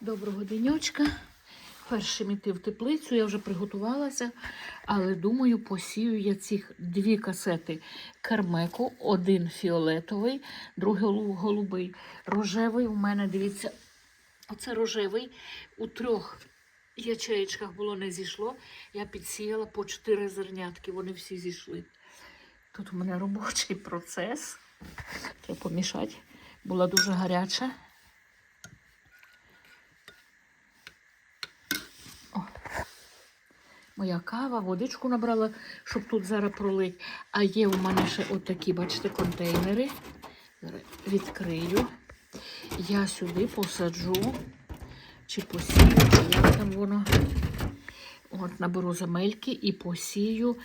Доброго денечка. Першим іти в теплицю, я вже приготувалася, але думаю, посію я цих дві касети кермеку, один фіолетовий, другий голубий. Рожевий у мене, дивіться, оце рожевий. У трьох ячеєчках було не зійшло. Я підсіяла по чотири зернятки, вони всі зійшли. Тут у мене робочий процес. Треба помішати. Була дуже гаряча. Моя кава, водичку набрала, щоб тут зараз пролить. А є у мене ще отакі, бачите, контейнери. Відкрию. Я сюди посаджу, чи посію, чи як там воно. От наберу земельки і посію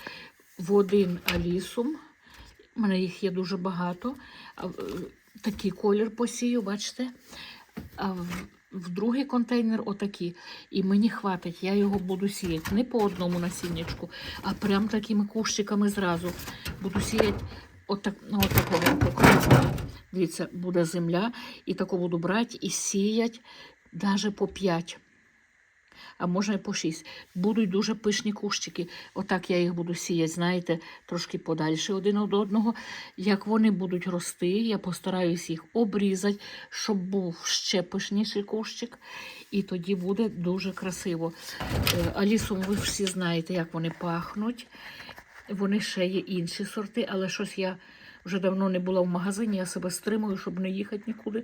в один алісум. У мене їх є дуже багато. Е, Такий колір посію, бачите? А в другий контейнер отакі. І мені хватить, я його буду сіяти не по одному насіннячку, а прям такими кущиками зразу. Буду сіяти отак, ну, отакого покриву. Дивіться, буде земля, і таку буду брати і сіять навіть по 5. А можна і по 6. Будуть дуже пишні кущики. Отак я їх буду сіяти, знаєте, трошки подальше один від одного. Як вони будуть рости, я постараюсь їх обрізати, щоб був ще пишніший кущик. І тоді буде дуже красиво. Е, Алісом ви всі знаєте, як вони пахнуть. Вони ще є інші сорти, але щось я вже давно не була в магазині, я себе стримую, щоб не їхати нікуди.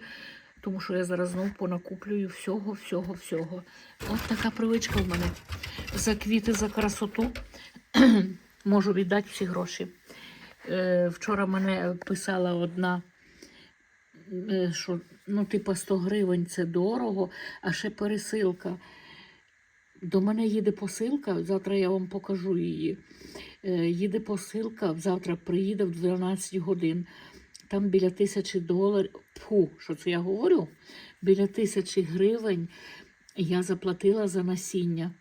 Тому що я зараз знову понакуплюю всього, всього, всього. От така привичка в мене. За квіти, за красоту можу віддати всі гроші. Е, вчора мене писала одна, е, що ну, типа 100 гривень це дорого, а ще пересилка. До мене їде посилка, завтра я вам покажу її. Е, їде посилка, завтра приїде в 12 годин. Там біля тисячі доларів. Фу, що це я говорю? Біля тисячі гривень я заплатила за насіння.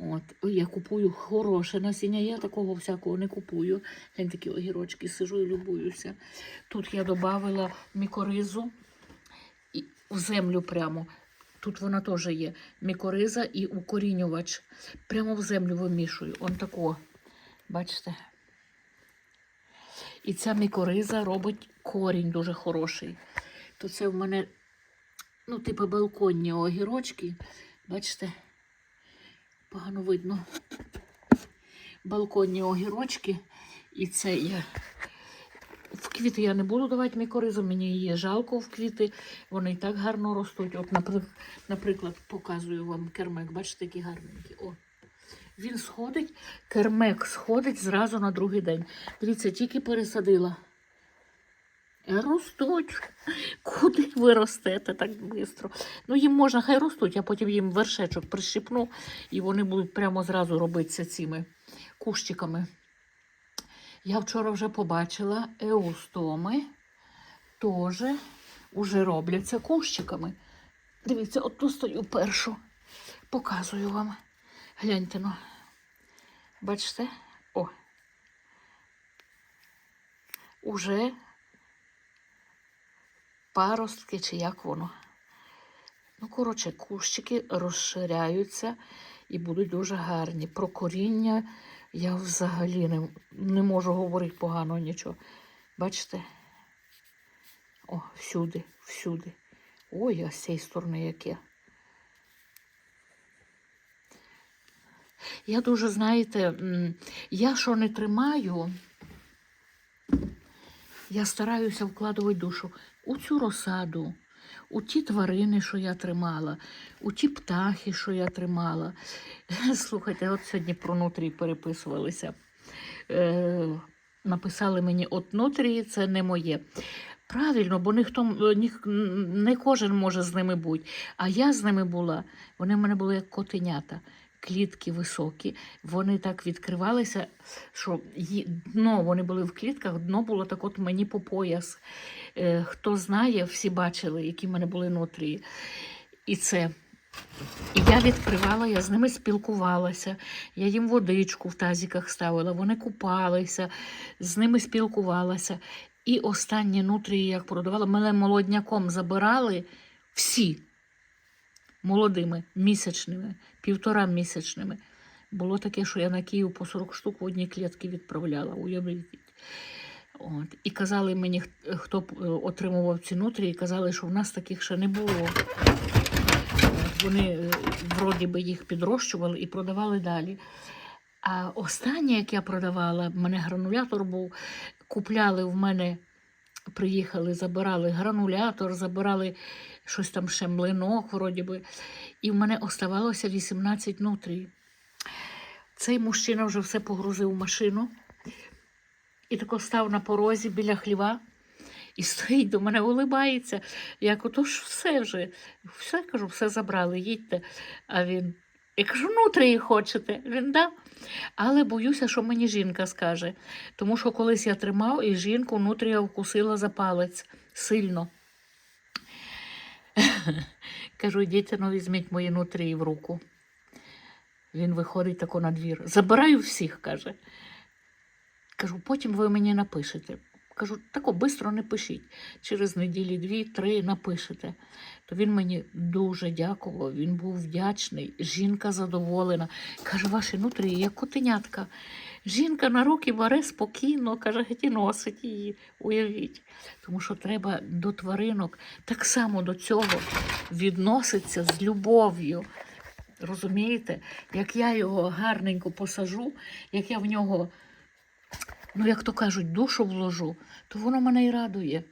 От, я купую хороше насіння, я такого всякого не купую. Я такі огірочки сижу і любуюся. Тут я додавала мікоризу в землю прямо. Тут вона теж є. Мікориза і укорінювач. Прямо в землю вимішую. Он тако. Бачите? І ця мікориза робить корінь дуже хороший. То це в мене, ну, типу балконні огірочки. Бачите, погано видно. Балконні огірочки. І це я. В квіти я не буду давати мікоризу, мені її жалко в квіти. Вони і так гарно ростуть. От, наприклад, показую вам кермек. Бачите, які гарненькі. О. Він сходить, кермек сходить зразу на другий день. Дивіться, тільки пересадила. Е, Ростуть. Куди ви ростете так швидко? Ну, їм можна, хай ростуть, я потім їм вершечок прищипну, і вони будуть прямо зразу робитися цими кущиками. Я вчора вже побачила еустоми теж уже робляться кущиками. Дивіться, от тут стою першу. Показую вам. Гляньте ну. Бачите? О. Уже паростки, чи як воно. Ну, коротше, кущики розширяються і будуть дуже гарні. Про коріння я взагалі не, не можу говорити погано нічого. Бачите? О, всюди, всюди. Ой, а з цієї сторони яке. Я дуже, знаєте, я що не тримаю, я стараюся вкладувати душу у цю розсаду, у ті тварини, що я тримала, у ті птахи, що я тримала. Слухайте, от сьогодні про нутрії переписувалися. Е, написали мені, от нутрії це не моє. Правильно, бо ніхто ніх, не кожен може з ними бути. А я з ними була, вони в мене були як котенята. Клітки високі, вони так відкривалися, що дно вони були в клітках, дно було так от мені по пояс. Е, хто знає, всі бачили, які в мене були нутрії. І це. І я відкривала, я з ними спілкувалася, я їм водичку в тазиках ставила, вони купалися, з ними спілкувалася. І останні нутрії, як продавала, мене молодняком забирали всі. Молодими, місячними, півтора місячними. Було таке, що я на Київ по 40 штук в одній клітці відправляла, уявіть. От. І казали мені, хто е, отримував ці нутрії, казали, що в нас таких ще не було. Вони е, вроді би їх підрощували і продавали далі. А останнє, як я продавала, в мене гранулятор був, купляли в мене, приїхали, забирали гранулятор, забирали щось там ще млинок, вроді би. І в мене оставалося 18 нутрій. Цей мужчина вже все погрузив в машину і тако став на порозі біля хліва і стоїть до мене, улибається. Я кажу, то ж все вже, все кажу, все забрали, їдьте. А він, я кажу, нутрії хочете. Він дав. Але боюся, що мені жінка скаже. Тому що колись я тримав і жінку нутрія вкусила за палець сильно. Кажу, йдіть, ну візьміть мої нутрії в руку. Він виходить тако на двір. Забираю всіх, каже. Кажу, потім ви мені напишете. Кажу, тако швидко не пишіть. Через неділі дві-три напишете. То він мені дуже дякував, він був вдячний. Жінка задоволена. Каже, ваші нутрі, як котенятка. Жінка на руки бере спокійно, каже, геть носить її. Уявіть. Тому що треба до тваринок так само до цього відноситься з любов'ю. Розумієте, як я його гарненько посажу, як я в нього, ну як то кажуть, душу вложу, то воно мене і радує.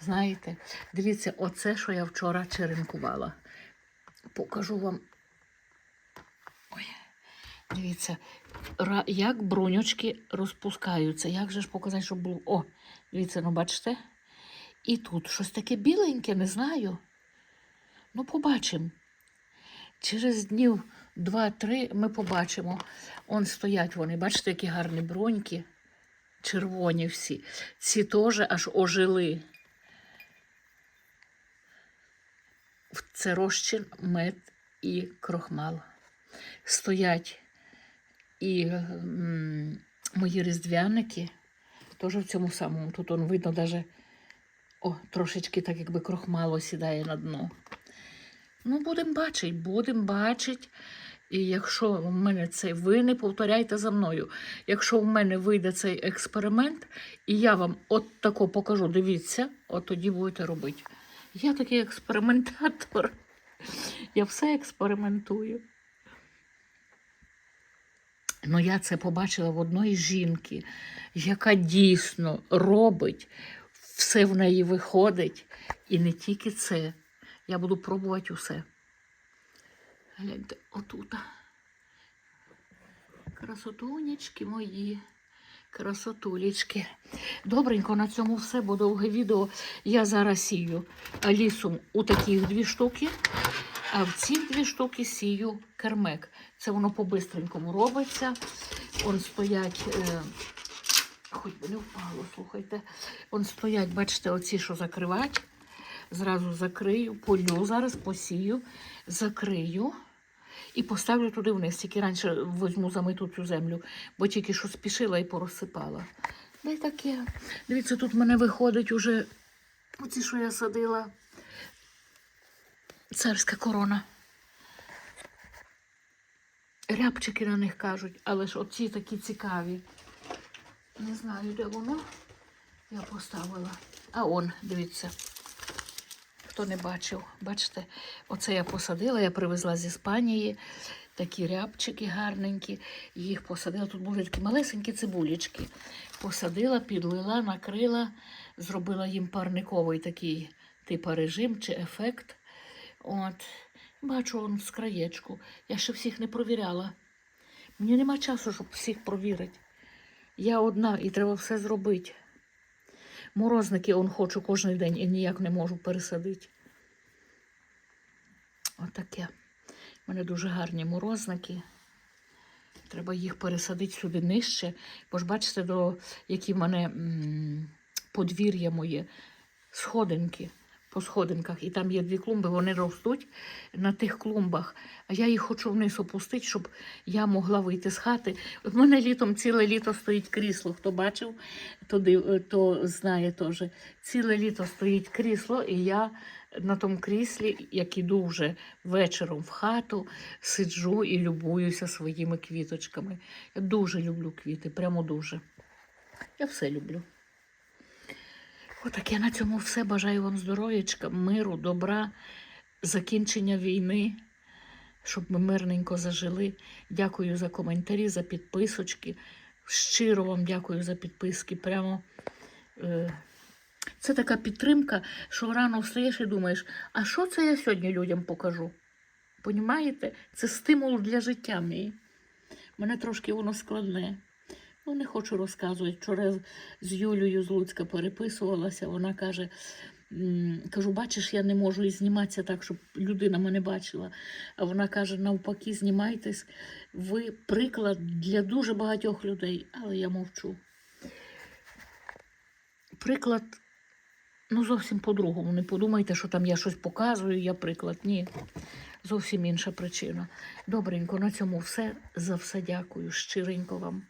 Знаєте, дивіться, оце, що я вчора черенкувала. Покажу вам. Дивіться, як бруньочки розпускаються. Як же ж показати, щоб було. О, дивіться, ну бачите? І тут щось таке біленьке, не знаю. Ну, побачимо. Через днів два-три ми побачимо. Он стоять вони, бачите, які гарні броньки, червоні всі. Ці теж аж ожили. Це розчин, мед і крохмал. Стоять і м, мої різдвяники, теж в цьому самому. Тут он видно даже, о, трошечки так, якби крохмало сідає на дно. Ну, будемо бачити, будемо бачити. І якщо в мене цей, ви не повторяйте за мною. Якщо в мене вийде цей експеримент, і я вам от тако покажу, дивіться, от тоді будете робити. Я такий експериментатор. Я все експериментую. Ну, я це побачила в одної жінки, яка дійсно робить, все в неї виходить. І не тільки це. Я буду пробувати усе. Гляньте, отута. Красотунечки мої. Красотулечки. Добренько, на цьому все, бо довге відео. Я зараз сію алісум у таких дві штуки, а в ці дві штуки сію кермек. Це воно по-бистренькому робиться. Он стоять, е, хоч би не впало, слухайте. Он стоять, бачите, оці, що закривать. Зразу закрию, полю зараз, посію, закрию і поставлю туди вниз. Тільки раніше візьму замиту цю землю, бо тільки що спішила і порозсипала. Да таке. Дивіться, тут в мене виходить уже оці, що я садила. Царська корона. Рябчики на них кажуть, але ж оці такі цікаві. Не знаю, де воно. Я поставила. А он, дивіться. Хто не бачив, бачите, оце я посадила, я привезла з Іспанії такі рябчики гарненькі. Їх посадила. Тут були такі малесенькі цибулечки. Посадила, підлила, накрила, зробила їм парниковий такий типу режим чи ефект. От. Бачу он з краєчку. Я ще всіх не провіряла. Мені нема часу, щоб всіх провірити. Я одна і треба все зробити. Морозники он хочу кожен день і ніяк не можу пересадити. Отаке. У мене дуже гарні морозники. Треба їх пересадити сюди нижче. Бо ж бачите, до які в мене м, подвір'я моє, сходинки. По сходинках, і там є дві клумби, вони ростуть на тих клумбах. А я їх хочу вниз опустити, щоб я могла вийти з хати. У мене літом ціле літо стоїть крісло. Хто бачив, то, то знає теж. Ціле літо стоїть крісло, і я на тому кріслі, як іду вже вечором в хату, сиджу і любуюся своїми квіточками. Я дуже люблю квіти, прямо дуже. Я все люблю. Отак я на цьому все. Бажаю вам здоров'ячка, миру, добра, закінчення війни, щоб ми мирненько зажили. Дякую за коментарі, за підписочки. Щиро вам дякую за підписки. Прямо е, це така підтримка, що рано встаєш і думаєш, а що це я сьогодні людям покажу? Понімаєте? Це стимул для життя мій. Мене трошки воно складне. Ну, не хочу розказувати. Вчора з- Юлією з Луцька переписувалася. Вона каже: кажу, бачиш, я не можу і зніматися так, щоб людина мене бачила. А вона каже: навпаки, знімайтесь. Ви приклад для дуже багатьох людей, але я мовчу. Приклад, ну, зовсім по-другому. Не подумайте, що там я щось показую, я приклад. Ні. Зовсім інша причина. Добренько, на цьому все. За все дякую. Щиренько вам.